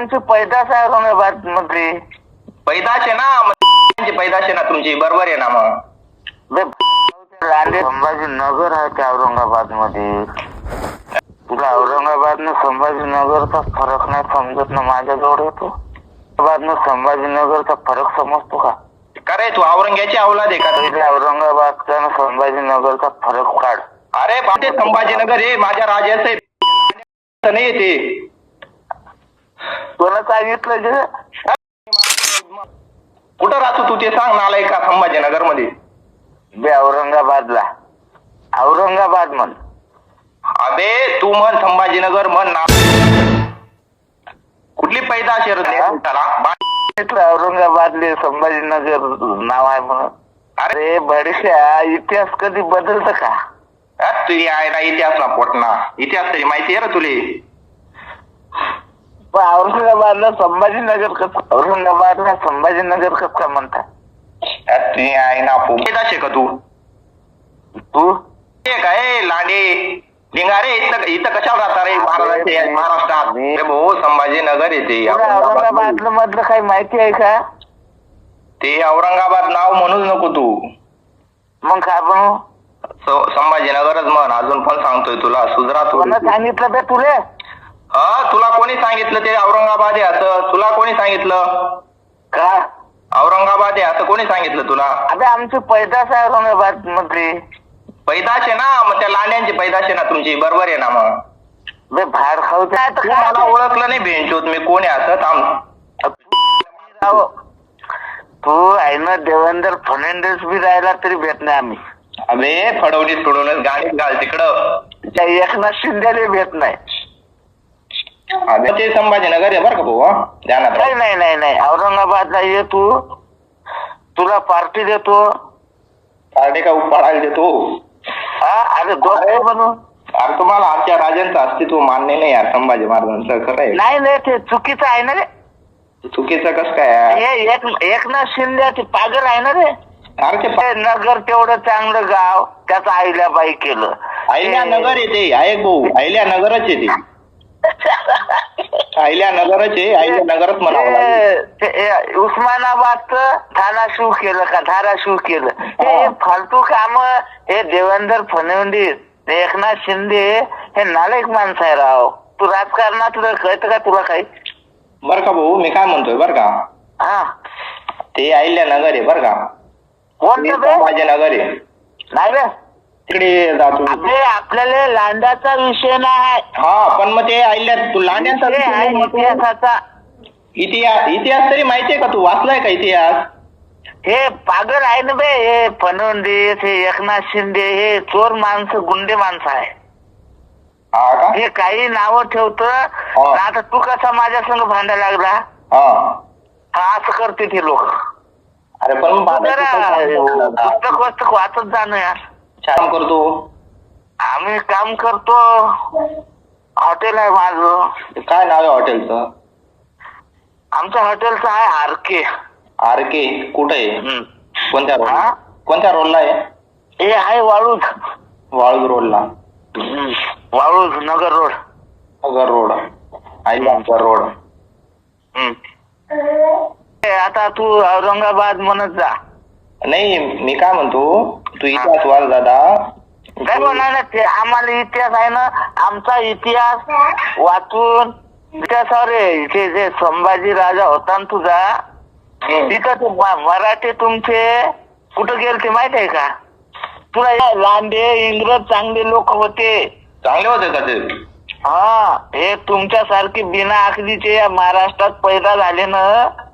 आमची पैदास आहे औरंगाबादमध्ये. पैदाश आहे ना मग त्यांची पैदाश आहे ना तुमची बरोबर आहे ना मग? बे, लांडे संभाजीनगर आहे त्या औरंगाबादमध्ये तुला औरंगाबाद न संभाजीनगरचा फरक नाही समजत ना माझ्याजवळ येतो? औरंगाबाद न संभाजीनगरचा फरक समजतो का? का रे तू औरंग्याची अवलाद आहे का? पहिले औरंगाबादचा न संभाजीनगरचा फरक काढ. अरे ते संभाजीनगर हे माझ्या राजाचं आहे. नाही ते कोणा सांगितलं कुठं राहतो तू ते सांग नालाय का संभाजीनगरमध्ये बे औरंगाबादला. औरंगाबाद म्हण. अबे तू म्हण संभाजीनगर म्हण ना. कुठली पैदाश आहे रे? त्याला बा- इथलं औरंगाबादले संभाजीनगर नाव आहे म्हणून. अरे बडशा इतिहास कधी बदलत का? तू आहे ना इतिहास ना पोटना. इतिहास तरी माहिती आहे रे तुले. पण औरंगाबादला संभाजीनगर कसं औरंगाबादला संभाजीनगर कसं का म्हणतात? तू आहे ना पो- पैदाश आहे का तू? तू? हे काय लांडे. लिंगारे इथं इथं कशाला राहता रे? महाराष्ट्रात. भाऊ संभाजीनगर येते. तुला औरंगाबादला मधलं काही माहिती आहे का? ते औरंगाबाद नाव म्हणूच नको तू. मग काय स- संभाजीनगरच म्हण. अजून पण सांगतोय तुला. सुधरा तू कोणा सांगितलं बे तुले? तुला कोणी सांगितलं ते औरंगाबाद आहे असं तुला कोणी सांगितलं? का? औरंगाबाद आहे असं कोणी सांगितलं तुला? अबे आमची पैदास आहे औरंगाबादमध्ये पैदाश आहे ना मग त्या लांड्यांची पैदाश आहे ना तुमची बरोबर आहे ना मग? बाहेर खाऊ. तू मला ओळखलं नाही बेंचोत मी कोण आहे असं? थांब. राव. तू आहे ना देवेंद्र फर्नांडिस बी राहिला तरी भेट नाही आम्ही. अबे फडवणीस फडवणीस गाडीत घाल तिकडं. त्या एकनाथ शिंदेले भेट नाही. ते संभाजीनगर आहे बरं का भाऊ? ध्यानात नाही. नाही नाही नाही. औरंगाबादला ये तू तुला पार्टी देतो. पार्टी का उपाडायला देतो? हा अरे अरे. बनू अरे तुम्हाला आमच्या राजांचं अस्तित्व मान्य नाही यार संभाजी महाराजांचं खरं आहे. नाही नाही ते चुकीचं आहे ना रे. चुकीचं कसं काय? हे एक एकनाथ शिंदे ते पागल आहे ना रे. अरे ते नगर तेवढं चांगलं गाव त्याचं आईल्याबाई केलं. ते- नगर येते ऐक भाऊ. अहिल्या नगरच येते अहिल्या नगरच आहे अहिल्या नगरच म्हणावं लागेल. ते उस्मानाबादचं धाराशिव केलं का? धाराशिव केलं. हे हा. फालतू काम हे देवेंद्र फडणवीस एकनाथ शिंदे हे नालायक माणसं आहे राव. तू राजकारणातलं कळतं का तुला काही? बर का भाऊ मी काय म्हणतोय बर का? हा. ते अहिल्या नगर आहे बर का? कोणतं बे? संभाजीनगर आहे नाही बे. तिकडे जातो. अबे आपल्याला लांडाचा विषय नाही. हा पण मग ते अहिल्या तू लांड्यांचा विषय विषय आहे नाही म्हणतो. इतिहासाचा. इतिहास इतिहास तरी माहितीये का तू? वाचलाय का इतिहास? हे पागल आहे ना बे हे फडणवीस हे एकनाथ शिंदे हे चोर माणसं गुंडे माणसं आहे. हा का? हे काही नावं ठेवत. आता तू कसा माझ्या संग भांडा लागला? हा. हा असं करते ते लोक. अरे पण मग. पुस्तक वस्तक वाचत जाणं यार. काम करतो. आम्ही काम करतो. हॉटेल आहे माझं. काय नाव आहे हॉटेलचं? आमच्या हॉटेलचं आहे आर के आर के कुठं? आहे कोणत्या रोड हा? कोणत्या रोडला आहे? हे आहे वाळूज. वाळूज रोडला हम्म. वाळूज नगर रोड. नगर रोड. आईबांचा रोड. हम्म. हे आता तू औरंगाबाद म्हणत जा. नाही मी काय म्हणतो तू इतिहास वाच दादा. काय म्हणणार ना ते आम्हाला इतिहास आहे ना आमचा इतिहास वाचून इतिहासावर. ते जे संभाजी राजा होता ना तुझा तिथं ते म- मराठी तुमचे कुठं गेले ते माहीत आहे का? तुला हे लांडे इंग्रज चांगले लोक होते. चांगले होते का ते? हा हे तुमच्यासारखे बिना आखलीचे या महाराष्ट्रात पैदा झाले ना.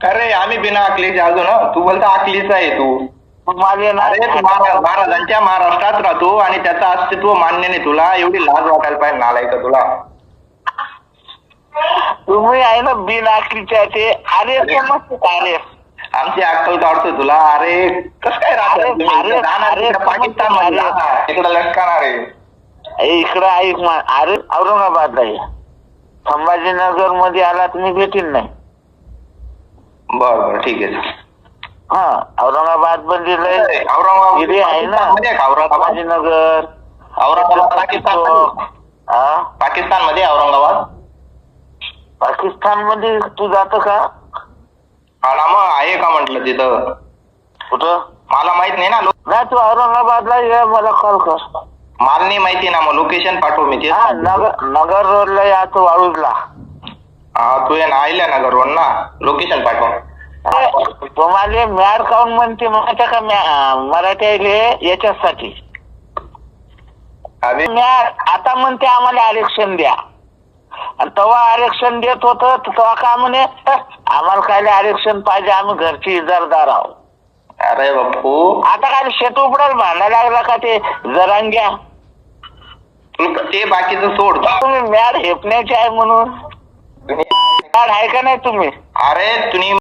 अरे आम्ही बिना अकलीचे अजून हं. तू बोलता अकलीचा आहे तू. ना अरे तू महारा- महाराजांच्या महाराष्ट्रात राहतो आणि त्याचं अस्तित्व मान्य नाही तुला. एवढी लाज वाटायला पाहिजे नालाय का तुला. तुम्ही आहे ना बिना आखलीचे आहे ते अरे. समजते आमची अक्कल काढतोय तुला. अरे कस काय अरे? अरे, अरे, तिकडे पाकिस्तानमध्ये अरे. जाणार. तिकडे लटकणार आहे. ए, इकडं ऐक मा- अरे औरंगाबादला आहे. संभाजीनगरमध्ये आला तुम्ही भेटील नाही. बर बर ठीक आहे. हा औरंगाबाद लय औरंगाबाद इथे आहे ना औरंगाबाद? संभाजीनगर औरंगाबाद पाकिस्तान हा? पाकिस्तानमध्ये औरंगाबाद? पाकिस्तानमध्ये तू जातो का? हा ना मग आहे का म्हटलं तिथं? कुठं? मला माहीत नाही ना नाही तू औरंगाबादला ये मला कॉल कर. मला नाही माहिती ना मग लोकेशन पाठव मी ते हा नगर नगर रोडला या तू वाळूजला. हा तू ये ना आयल्या ना घरून ना लोकेशन पाठव. तुम्हाला मॅड काऊन म्हणते माहिती का मॅ- मराठ्याले याच्यासाठी? मॅड आता म्हणते आम्हाला आरक्षण द्या. आणि तेव्हा आरक्षण देत होत तेव्हा का म्हणे "अह, आम्हाला काय आरक्षण पाहिजे आम्ही घरची इजारदार आहोत. अरे बापू. आता काय शेत उपडायला भांडायला लागला का ते? जरांग्या. तू ते बाकीचं सोड. तुम्ही मॅड हेपण्याचे आहे म्हणून. मॅड आहे का नाही तुम्ही? अरे तुम्ही